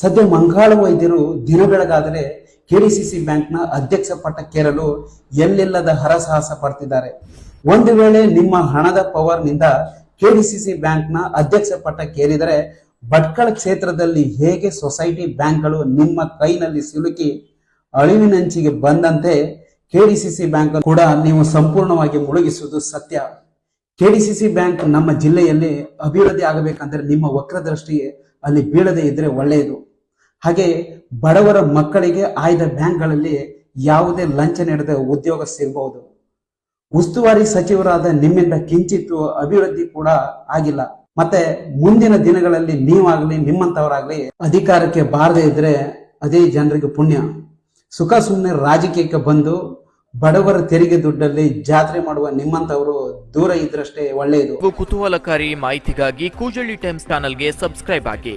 ಸದ್ಯ ಮಂಗಾಳ ವೈದ್ಯರು ದಿನ ಬೆಳಗಾದರೆ ಕೆಡಿಸಿಸಿ ಬ್ಯಾಂಕ್ನ ಅಧ್ಯಕ್ಷ ಪಟ್ಟಕ್ಕೇರಲು ಎಲ್ಲೆಲ್ಲದ ಹರಸಾಹಸ ಪಡ್ತಿದ್ದಾರೆ. ಒಂದು ವೇಳೆ ನಿಮ್ಮ ಹಣದ ಪವರ್ನಿಂದ ಕೆಡಿಸಿಸಿ ಬ್ಯಾಂಕ್ನ ಅಧ್ಯಕ್ಷ ಪಟ್ಟಕ್ಕೇರಿದರೆ ಭಟ್ಕಳ ಕ್ಷೇತ್ರದಲ್ಲಿ ಹೇಗೆ ಸೊಸೈಟಿ ಬ್ಯಾಂಕ್ಗಳು ನಿಮ್ಮ ಕೈನಲ್ಲಿ ಸಿಲುಕಿ ಅಳಿವಿನಂಚಿಗೆ ಬಂದಂತೆ ಕೆಡಿಸಿಸಿ ಬ್ಯಾಂಕ್ ಕೂಡ ನೀವು ಸಂಪೂರ್ಣವಾಗಿ ಮುಳುಗಿಸುವುದು ಸತ್ಯ. ಕೆಡಿಸಿಸಿ ಬ್ಯಾಂಕ್ ನಮ್ಮ ಜಿಲ್ಲೆಯಲ್ಲಿ ಅಭಿವೃದ್ಧಿ ಆಗಬೇಕಂದ್ರೆ ನಿಮ್ಮ ವಕ್ರದೃಷ್ಟಿ ಅಲ್ಲಿ ಬೀಳದೆ ಇದ್ರೆ ಒಳ್ಳೆಯದು. ಹಾಗೆ ಬಡವರ ಮಕ್ಕಳಿಗೆ ಆಯ್ದ ಬ್ಯಾಂಕ್ಗಳಲ್ಲಿ ಯಾವುದೇ ಲಂಚ ನೀಡದೆ ಉದ್ಯೋಗ ಸಿಗಬಹುದು. ಉಸ್ತುವಾರಿ ಸಚಿವರಾದ ನಿಮ್ಮಿಂದ ಕಿಂಚಿತ್ತು ಅಭಿವೃದ್ಧಿ ಕೂಡ ಆಗಿಲ್ಲ. ಮತ್ತೆ ಮುಂದಿನ ದಿನಗಳಲ್ಲಿ ನೀವಾಗ್ಲಿ, ನಿಮ್ಮಂತವರಾಗ್ಲಿ ಅಧಿಕಾರಕ್ಕೆ ಬಾರದೇ ಇದ್ರೆ ಅದೇ ಜನರಿಗೆ ಪುಣ್ಯ. ಸುಖ ಸುಮ್ಮನೆ ರಾಜಕೀಯಕ್ಕೆ ಬಂದು ಬಡವರ ತೆರಿಗೆ ದುಡ್ಡಲ್ಲಿ ಜಾತ್ರೆ ಮಾಡುವ ನಿಮ್ಮಂತವರು ದೂರ ಇದ್ರಷ್ಟೇ ಒಳ್ಳೆಯದು. ಕುತೂಹಲಕಾರಿ ಮಾಹಿತಿಗಾಗಿ ಕೂಜಳ್ಳಿ ಟೈಮ್ಸ್ ಚಾನಲ್ಗೆ ಸಬ್ಸ್ಕ್ರೈಬ್ ಆಗಿ.